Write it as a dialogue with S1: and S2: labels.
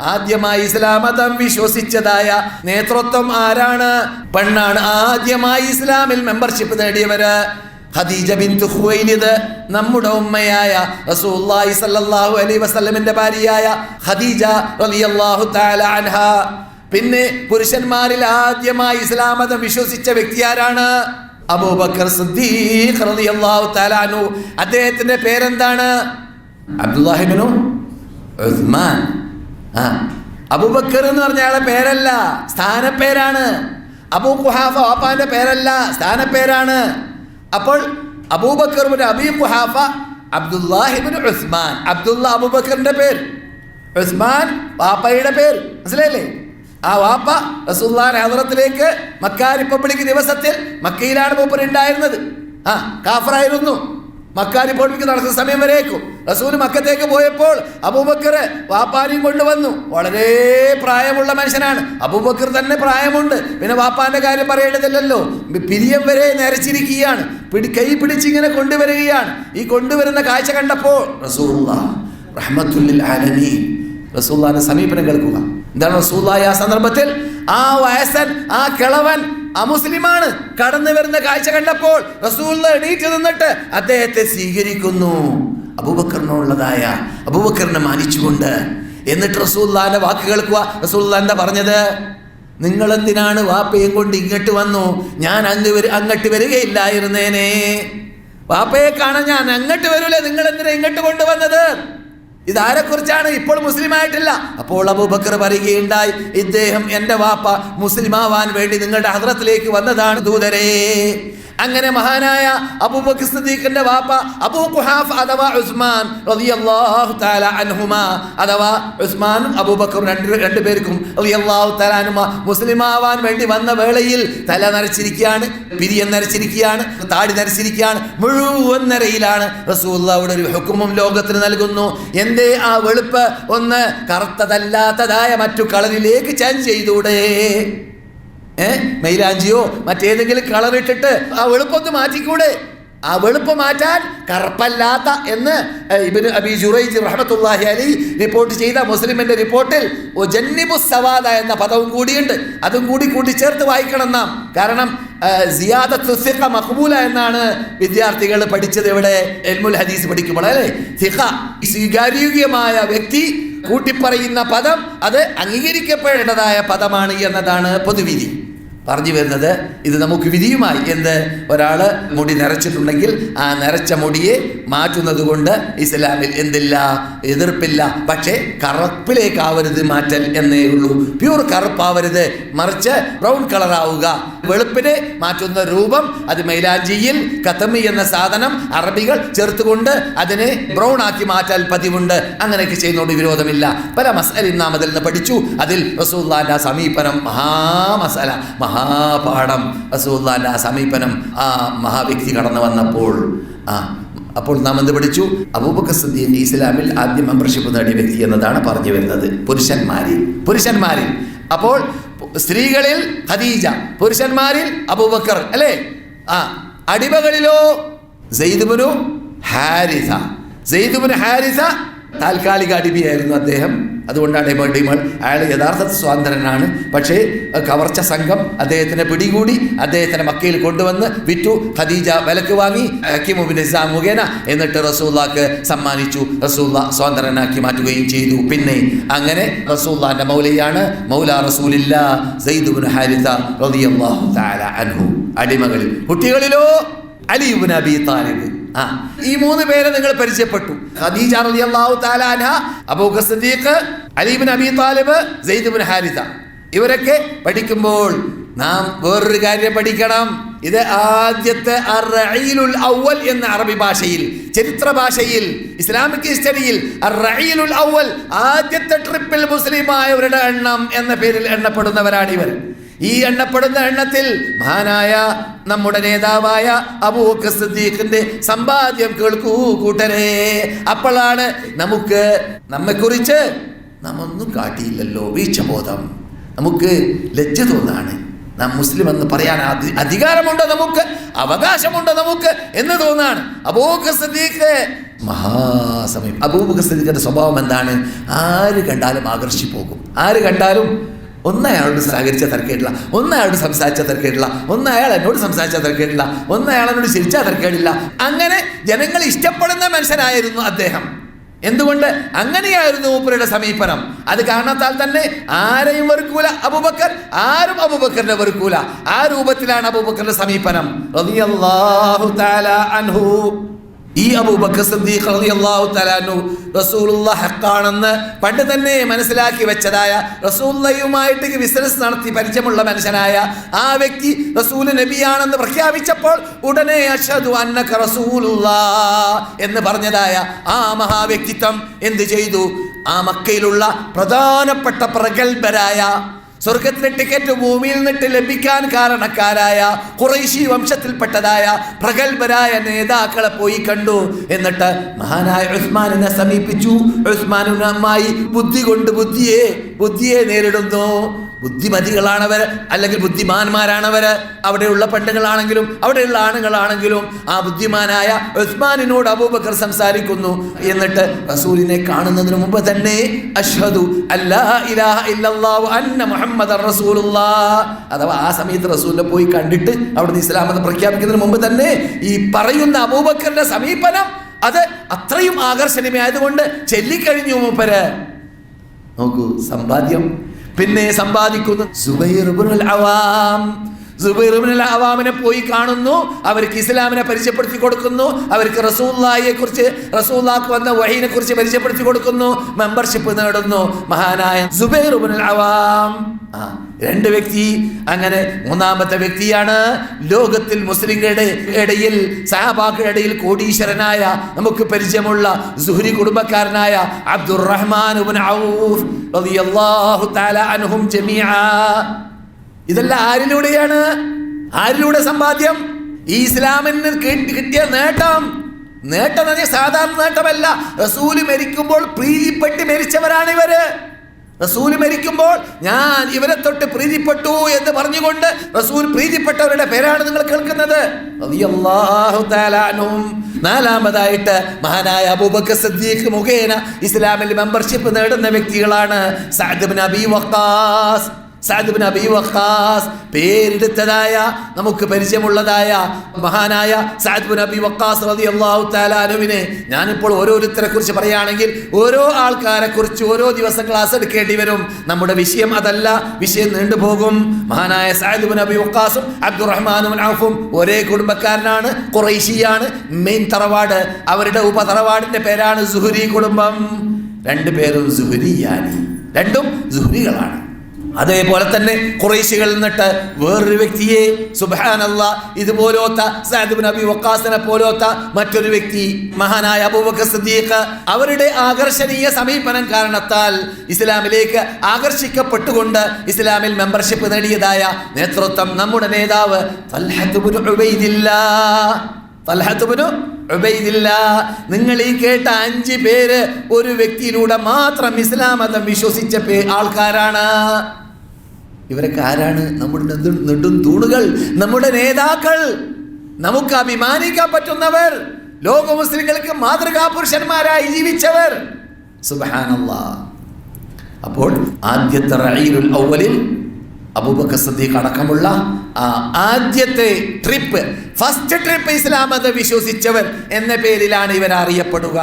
S1: ആദ്യമായി ഇസ്ലാം മതം വിശ്വസിച്ചതായ നേതൃത്വം ആരാണ്? പെണ്ണാണ് ആദ്യമായി ഇസ്ലാമിൽ മെമ്പർഷിപ്പ് നേടിയവര് ഖദീജ ബിന്തു ഖുവൈലിദ് നമ്മുടെ ഉമ്മയായ റസൂലുള്ളാഹി സ്വല്ലല്ലാഹു അലൈഹി വസല്ലമിന്റെ ഭാര്യയായ ഖദീജ റളിയല്ലാഹു തആല അൻഹ. പിന്നെ പുരുഷന്മാരിൽ ആദ്യമായി ഇസ്ലാം മതം വിശ്വസിച്ച വ്യക്തി ആരാണ്? അബൂബക്കർ സിദ്ദീഖ് റളിയല്ലാഹു തആല അൻഹു. അദ്ദേഹത്തിന്റെ പേരെന്താണ്? അബ്ദുല്ലാഹിബ്നു ഉസ്മാൻ. അബൂബക്കർ എന്ന് പറഞ്ഞ ആളെ പേരല്ല സ്ഥാനപ്പേരാണ്. അബൂ കുഹാഫ വാപ്പാന്റെ പേരല്ല സ്ഥാനപ്പേരാണ്. അപ്പോൾ അബൂബക്കർ അബീ കുഹാഫ അബ്ദുല്ലാഹിബിൻ ഉസ്മാൻ. അബ്ദുല്ല അബൂബക്കറിന്റെ പേര്. ഉസ്മാൻ വാപ്പയുടെ പേര്. മനസ്സിലായില്ലേ? ആ വാപ്പ റസൂല്ലാൻ ഹദ്രത്തിലേക്ക് മക്ക റിപ്പബ്ലിക് ദിവസത്തിൽ മക്കയിലാണ് മൂപ്പർ ഉണ്ടായിരുന്നത്. ആ കാഫറായിരുന്നു. മക്ക റിപ്പബ്ലിക് നടക്കുന്ന സമയം വരേക്കും. റസൂൽ മക്കത്തേക്ക് പോയപ്പോൾ അബൂബക്കർ വാപ്പാനെയും കൊണ്ടുവന്നു. വളരെ പ്രായമുള്ള മനുഷ്യനാണ്. അബൂബക്കർ തന്നെ പ്രായമുണ്ട്. പിന്നെ വാപ്പാന്റെ കാര്യം പറയേണ്ടതില്ലല്ലോ. പിരിയം വരെ നരച്ചിരിക്കുകയാണ്. പിടി കൈ പിടിച്ചിങ്ങനെ കൊണ്ടുവരികയാണ്. ഈ കൊണ്ടുവരുന്ന കാഴ്ച കണ്ടപ്പോൾ റസൂല്ലാന്റെ സമീപനം കേൾക്കുക. എന്താണ് റസൂല്ലായ ആ സന്ദർഭത്തിൽ? ആ വയസ്സൻ ആ കിളവൻ അമുസ്ലിമാണ്. കടന്നു വരുന്ന കാഴ്ച കണ്ടപ്പോൾ റസൂൽ എണീറ്റ് നിന്നിട്ട് അദ്ദേഹത്തെ സ്വീകരിക്കുന്നു. അബൂബക്കറിനുള്ളതായ അബൂബക്കറിനെ മാനിച്ചുകൊണ്ട്. എന്നിട്ട് റസൂല്ലാന്റെ വാക്ക് കേൾക്കുക. റസൂല്ല എന്താ പറഞ്ഞത്? നിങ്ങൾ എന്തിനാണ് വാപ്പയും കൊണ്ട് ഇങ്ങോട്ട് വന്നു? ഞാൻ അങ്ങ് വരു അങ്ങോട്ട് വരികയില്ലായിരുന്നേനെ. വാപ്പയെ കാണാൻ ഞാൻ അങ്ങോട്ട് വരൂലേ? നിങ്ങൾ എന്തിനാ ഇങ്ങോട്ട് കൊണ്ടുവന്നത്? ഇതാരെക്കുറിച്ചാണ് ഇപ്പോൾ മുസ്ലിം ആയിട്ടില്ല അപ്പോൾ അബൂബക്കർ പറയുകയുണ്ടായി ഇദ്ദേഹം എന്റെ വാപ്പ മുസ്ലിമാവാൻ വേണ്ടി നിങ്ങളുടെ ഹദ്രത്തിലേക്ക് വന്നതാണ് ദൂതരേ. അങ്ങനെ മഹാനായ അബൂബക്കർ സിദ്ദീഖിന്റെ വാപ്പ അബൂ ഖുഹാഫ് അഥവാ ഉസ്മാൻ റളിയല്ലാഹു തആല അൻഹുമാ അഥവാ ഉസ്മാനും അബൂബക്കറും രണ്ട് രണ്ട് പേർക്കും റളിയല്ലാഹു തആല അൻഹുമ മുസ്ലിം ആവാൻ വേണ്ടി വന്ന വേളയിൽ തല നരച്ചിരിക്കുകയാണ് പിരിയം നരച്ചിരിക്കുകയാണ് താടി നരച്ചിരിക്കുകയാണ് മുഴുവൻ നിരയിലാണ് റസൂലുള്ളാഹിയുടെ ഒരു ഹുക്കുമും ലോകത്തിന് നൽകുന്നു. എന്തേ ആ വെളുപ്പ് ഒന്ന് കറുത്തതല്ലാത്തതായ മറ്റു കളറിലേക്ക് ചേഞ്ച് ചെയ്തൂടെ? ഏ? മൈലാഞ്ചിയോ? മറ്റേതെങ്കിലും കളർ ഇട്ടിട്ട് ആ വെളുപ്പൊന്ന് മാറ്റിക്കൂടെ? ആ വെളുപ്പ് മാറ്റാൻ കറുപ്പല്ലാത്ത എന്ന് ഇബിന് അബി ജുറൈജ് റഹ്മത്തുള്ളാഹി അലി റിപ്പോർട്ട് ചെയ്ത മുസ്ലിമിന്റെ റിപ്പോർട്ടിൽ ജന്നിബു സവാദ എന്ന പദവും കൂടിയുണ്ട്. അതും കൂടി കൂട്ടിച്ചേർത്ത് വായിക്കണം നാം. കാരണം സിയാദത്തു സിഖ മഖബൂല എന്നാണ് വിദ്യാർത്ഥികൾ പഠിച്ചത് ഇവിടെ എൽമുൽ ഹദീസ് പഠിക്കുമ്പോൾ അല്ലേ? സിഖ സ്വീകാര്യോഗ്യമായ വ്യക്തി കൂട്ടിപ്പറയുന്ന പദം അത് അംഗീകരിക്കപ്പെടേണ്ടതായ പദമാണ് എന്നതാണ് പൊതുവിധി. പറഞ്ഞു വരുന്നത് ഇത് നമുക്ക് വിധിയുമായി എന്ത് ഒരാൾ മുടി നിറച്ചിട്ടുണ്ടെങ്കിൽ ആ നിറച്ച മുടിയെ മാറ്റുന്നത് കൊണ്ട് ഇസ്ലാമിൽ എന്തില്ല എതിർപ്പില്ല. പക്ഷേ കറുപ്പിലേക്കാവരുത് മാറ്റൽ എന്നേ ഉള്ളൂ. പ്യൂർ കറുപ്പാവരുത്. മറിച്ച് ബ്രൗൺ കളർ ആവുക വെളുപ്പിനെ മാറ്റുന്ന രൂപം അത് മൈലാഞ്ചിയിൽ കത്തമി എന്ന സാധനം അറബികൾ ചേർത്തുകൊണ്ട് അതിനെ ബ്രൗൺ ആക്കി മാറ്റാൻ പതിവുണ്ട്. അങ്ങനെയൊക്കെ ചെയ്യുന്നതുകൊണ്ട് വിരോധമില്ല. പല മസലും നാം അതിൽ നിന്ന് പഠിച്ചു. അതിൽ റസൂല്ലാന്റെ സമീപനം മഹാമസല മഹാപാഠം റസൂല്ലാന്റെ ആ സമീപനം ആ മഹാവ്യക്തി കടന്നു വന്നപ്പോൾ. ആ അപ്പോൾ നാം എന്ത് പഠിച്ചു? അബൂബക്കർ സിദ്ദീഖ് ഇസ്ലാമിൽ ആദ്യം മെമ്പർഷിപ്പ് നേടിയ വ്യക്തി എന്നതാണ് പറഞ്ഞു വരുന്നത്. പുരുഷന്മാരിൽ. പുരുഷന്മാരിൽ. അപ്പോൾ സ്ത്രീകളിൽ ഖദീജ പുരുഷന്മാരിൽ അബൂബക്കർ അല്ലേ? ആ അടിമകളിലോ ഹാരിസ. ഹാരിസ താൽക്കാലിക അടിമയായിരുന്നു അദ്ദേഹം. അതുകൊണ്ടാണ് അടിമ ഡിമോൾ അയാൾ യഥാർത്ഥ സ്വാതന്ത്ര്യനാണ്. പക്ഷേ കവർച്ച സംഘം അദ്ദേഹത്തിനെ പിടികൂടി അദ്ദേഹത്തിനെ മക്കയിൽ കൊണ്ടുവന്ന് വിറ്റു. ഖദീജ വിലക്ക് വാങ്ങി ഹക്കിമുബിൻ ഇസ്ലാം മുഖേന എന്നിട്ട് റസൂല്ലാക്ക് സമ്മാനിച്ചു. റസൂല്ല സ്വാതന്ത്ര്യനാക്കി മാറ്റുകയും ചെയ്തു. പിന്നെ അങ്ങനെ റസൂല്ലാന്റെ മൗലയാണ് മൗല റസൂലില്ല റളിയല്ലാഹു തആല അൻഹു. അടിമകളിൽ കുട്ടികളിലോ അലിയുബിൻ അബി താലിബ്. ആ ഈ മൂന്ന് പേരെ നിങ്ങൾ പരിചയപ്പെട്ടു. ഖദീജ റളിയല്ലാഹു തആല അൻഹ അബൂബക്കർ സിദ്ദീഖ് അലി അലിബിൻ അബീ താലിബ് സെയ്ദ് ബിൻ ഹാരിത. ഇവരൊക്കെ പഠിക്കുമ്പോൾ നാം വേറൊരു കാര്യം പഠിക്കണം. ഇത് ആദ്യത്തെ അർ-റഈലുൽ അവൽ എന്ന അറബി ഭാഷയിൽ ചരിത്ര ഭാഷയിൽ ഇസ്ലാമിക് ഹിസ്റ്ററിയിൽ അർ-റഈലുൽ അവൽ ആദ്യത്തെ ട്രിപ്പിൽ മുസ്ലിമായവരുടെ എണ്ണം എന്ന പേരിൽ എണ്ണപ്പെടുന്നവരാണ് ഇവർ ഈ എണ്ണപ്പെടുന്ന എണ്ണത്തിൽ മഹാനായ നമ്മുടെ നേതാവായ അബൂബക്കർ സിദ്ദീഖിന്റെ സമ്പാദ്യം കേൾക്കൂ കൂട്ടരെ. അപ്പോഴാണ് നമുക്ക് നമ്മെക്കുറിച്ച് നമ്മൊന്നും കാട്ടിയില്ലല്ലോ വീഴ്ചബോധം. നമുക്ക് ലജ്ജ തോന്നാണ്. നാം മുസ്ലിം എന്ന് പറയാൻ അധി- അധികാരമുണ്ടോ നമുക്ക് അവകാശമുണ്ട് നമുക്ക് എന്ന് തോന്നാണ്. അബൂബക്കർ സിദ്ദീഖ് മഹാസമയം അബൂബക്കർ സിദ്ദീഖിന്റെ സ്വഭാവം എന്താണ്? ആര് കണ്ടാലും ആകർഷിപ്പോകും. പോകും ആര് കണ്ടാലും ഒന്ന് അയാളോട് സഹകരിച്ച തിരക്കേടില്ല ഒന്ന് അയാളോട് സംസാരിച്ച തിരക്കേടില്ല ഒന്ന് അയാൾ എന്നോട് സംസാരിച്ച തിരക്കേടില്ല ഒന്ന് അയാൾ എന്നോട് ചിരിച്ചാൽ തിരക്കേടില്ല അങ്ങനെ ജനങ്ങൾ ഇഷ്ടപ്പെടുന്ന മനുഷ്യനായിരുന്നു അദ്ദേഹം. എന്തുകൊണ്ട്? അങ്ങനെയായിരുന്നു മൂപ്പരുടെ സമീപനം. അത് കാരണത്താൽ തന്നെ ആരെയും വെറുക്കൂല. അബുബക്കർ ആരും അബൂബക്കറിനെ വെറുക്കൂല. ആ രൂപത്തിലാണ് അബുബക്കറിന്റെ സമീപനം. അൻഹു. ഈ അബൂബക്കർ അൻഹു റസൂലുള്ള ഹക്കാണെന്ന് പണ്ട് തന്നെ മനസ്സിലാക്കി വെച്ചതായ റസൂല്ലയുമായിട്ട് ബിസിനസ് നടത്തി പരിചയമുള്ള മനുഷ്യനായ ആ വ്യക്തി റസൂൽ നബിയാണെന്ന് പ്രഖ്യാപിച്ചപ്പോൾ ഉടനെ റസൂലുള്ള എന്ന് പറഞ്ഞതായ ആ മഹാവ്യക്തിത്വം എന്ത് ചെയ്തു? ആ മക്കയിലുള്ള പ്രധാനപ്പെട്ട പ്രഗത്ഭരായ സ്വർഗത്തിലെ ടിക്കറ്റ് ഭൂമിയിൽ നിന്നിട്ട് ലഭിക്കാൻ കാരണക്കാരായ കുറേശി വംശത്തിൽപ്പെട്ടതായ പ്രഗത്ഭരായ നേതാക്കളെ പോയി കണ്ടു. എന്നിട്ട് മഹാനായ ഉസ്മാനിനെ സമീപിച്ചു. ഉസ്മാനുമായി ബുദ്ധി കൊണ്ട് ബുദ്ധിയെ ബുദ്ധിയെ നേരിടുന്നു. ബുദ്ധിമതികളാണവർ അല്ലെങ്കിൽ ബുദ്ധിമാന്മാരാണവർ അവിടെയുള്ള പെണ്ണുങ്ങളാണെങ്കിലും അവിടെയുള്ള ആണുങ്ങളാണെങ്കിലും ആ ബുദ്ധിമാനായ ഉസ്മാനിനോട് അബൂബക്കർ സംസാരിക്കുന്നു. എന്നിട്ട് റസൂലിനെ കാണുന്നതിന് മുമ്പ് തന്നെ അഷ്ഹദു അന്ന മുഹമ്മദ് അഥവാ ആ സമയത്ത് റസൂലിനെ പോയി കണ്ടിട്ട് അവിടുന്ന് ഇസ്ലാം മതം പ്രഖ്യാപിക്കുന്നതിന് മുമ്പ് തന്നെ ഈ പറയുന്ന അബൂബക്കറിന്റെ സമീപനം അത് അത്രയും ആകർഷണീയമായതുകൊണ്ട് ചെല്ലിക്കഴിഞ്ഞു മൂപ്പര്. നോക്കൂ സമ്പാദ്യം പിന്നെ സമ്പാദിക്കുന്നു സുബൈർ അവാം സുബൈർ ഇബ്നുൽ അവാമിനെ പോയി കാണുന്നു. അവർക്ക് ഇസ്ലാമിനെ പരിചയപ്പെടുത്തി കൊടുക്കുന്നു. അവർക്ക് റസൂല്ലായെ കുറിച്ച് റസൂല്ലാക്ക് വന്ന വഹീനെ കുറിച്ച് പരിചയപ്പെടുത്തി കൊടുക്കുന്നു. മെമ്പർഷിപ്പ് നേടുന്നു. മഹാനായ സുബൈർ ഇബ്നുൽ അവാം രണ്ട് വ്യക്തി അങ്ങനെ മൂന്നാമത്തെ വ്യക്തിയാണ്. ലോകത്തിൽ മുസ്ലിങ്ങളുടെ ഇടയിൽ സഹബാക്കളുടെ ഇടയിൽ കോടീശ്വരനായ നമുക്ക് പരിചയമുള്ള സുഹരി കുടുംബക്കാരനായ അബ്ദുറഹ്മാൻ ഔഫ് റളിയല്ലാഹു തആല അൻഹും ജമീഅ ഇതെല്ലാം ആരിലൂടെയാണ്? ആരിലൂടെ സമ്പാദ്യം? ഈ ഇസ്ലാമിന് കിട്ടി- കിട്ടിയ നേട്ടം. നേട്ടം എന്ന് സാധാരണ നേട്ടമല്ല. റസൂൽ മരിക്കുമ്പോൾ പ്രീതിപ്പെട്ട് മരിച്ചവരാണ് ഇവർ. റസൂൽ മരിക്കുമ്പോൾ ഞാൻ ഇവരെ തൊട്ട് പ്രീതിപ്പെട്ടു എന്ന് പറഞ്ഞുകൊണ്ട് റസൂൽ പ്രീതിപ്പെട്ടവരുടെ പേരാണ് നിങ്ങൾ കേൾക്കുന്നത്. നാലാമതായിട്ട് മഹാനായ അബൂബക്കർ സിദ്ദീഖ് മുഖേന ഇസ്ലാമിൽ മെമ്പർഷിപ്പ് നേടുന്ന വ്യക്തികളാണ് സഅദ് നബി Abi Waqqas Saad bin Abi Waqqas പേരെടുത്തതായ നമുക്ക് പരിചയമുള്ളതായ മഹാനായ സഅദ് ബിൻ അബി വക്കാസ് അൻഹുവിനെ ഞാനിപ്പോൾ ഓരോരുത്തരെ കുറിച്ച് പറയുകയാണെങ്കിൽ ഓരോ ആൾക്കാരെ കുറിച്ച് ഓരോ ദിവസം ക്ലാസ് എടുക്കേണ്ടി വരും. നമ്മുടെ വിഷയം അതല്ല. വിഷയം നീണ്ടുപോകും മഹാനായ സഅദ് ബിൻ അബി വക്കാസും അബ്ദുറഹ്മാനും ഔഫും ഒരേ കുടുംബക്കാരനാണ് ഖുറൈശിയാണ്. മെയിൻ തറവാട്. അവരുടെ ഉപതറവാടിന്റെ പേരാണ് സുഹുരി കുടുംബം. രണ്ടു പേരും സുഹരിയാനി രണ്ടും സുഹരികളാണ്. അതേപോലെ തന്നെ കുറേശികളിൽ നിന്നിട്ട് വേറൊരു വ്യക്തിയെ സുബാനല്ല ഇതുപോലോത്ത സഅദ് നബി വക്കാസിനെ പോലോത്ത മറ്റൊരു വ്യക്തി മഹാനായ അബൂബക്കർ സിദ്ദീഖ് അവരുടെ ആകർഷണീയ സമീപനം കാരണത്താൽ ഇസ്ലാമിലേക്ക് ആകർഷിക്കപ്പെട്ടുകൊണ്ട് ഇസ്ലാമിൽ മെമ്പർഷിപ്പ് നേടിയതായ നേതൃത്വം നമ്മുടെ നേതാവ് തൽഹത്ത് ഉബൈദില്ല. നിങ്ങൾ ഈ കേട്ട അഞ്ച് പേര് ഒരു വ്യക്തിയിലൂടെ മാത്രം ഇസ്ലാം മതം വിശ്വസിച്ച പേ ആൾക്കാരാണ്. ഇവരൊക്കെ ആരാണ്? നമ്മുടെ നെടും തൂണുകൾ നമ്മുടെ നേതാക്കൾ. നമുക്ക് അഭിമാനിക്കാൻ പറ്റുന്നവർ ലോക മുസ്ലിങ്ങൾക്ക് മാതൃകാ പുരുഷന്മാരായി ജീവിച്ചവർ. സുബ്ഹാനല്ലാ. അപ്പോൾ ആദ്യത്തെ റഈലുൽ അവലിൽ അബൂബക്കർ സദ്ദീഖ് അടക്കമുള്ള ആ ആദ്യത്തെ ട്രിപ്പ് ഫസ്റ്റ് ട്രിപ്പ് ഇസ്ലാം മതം വിശ്വസിച്ചവൻ എന്ന പേരിലാണ് ഇവർ അറിയപ്പെടുക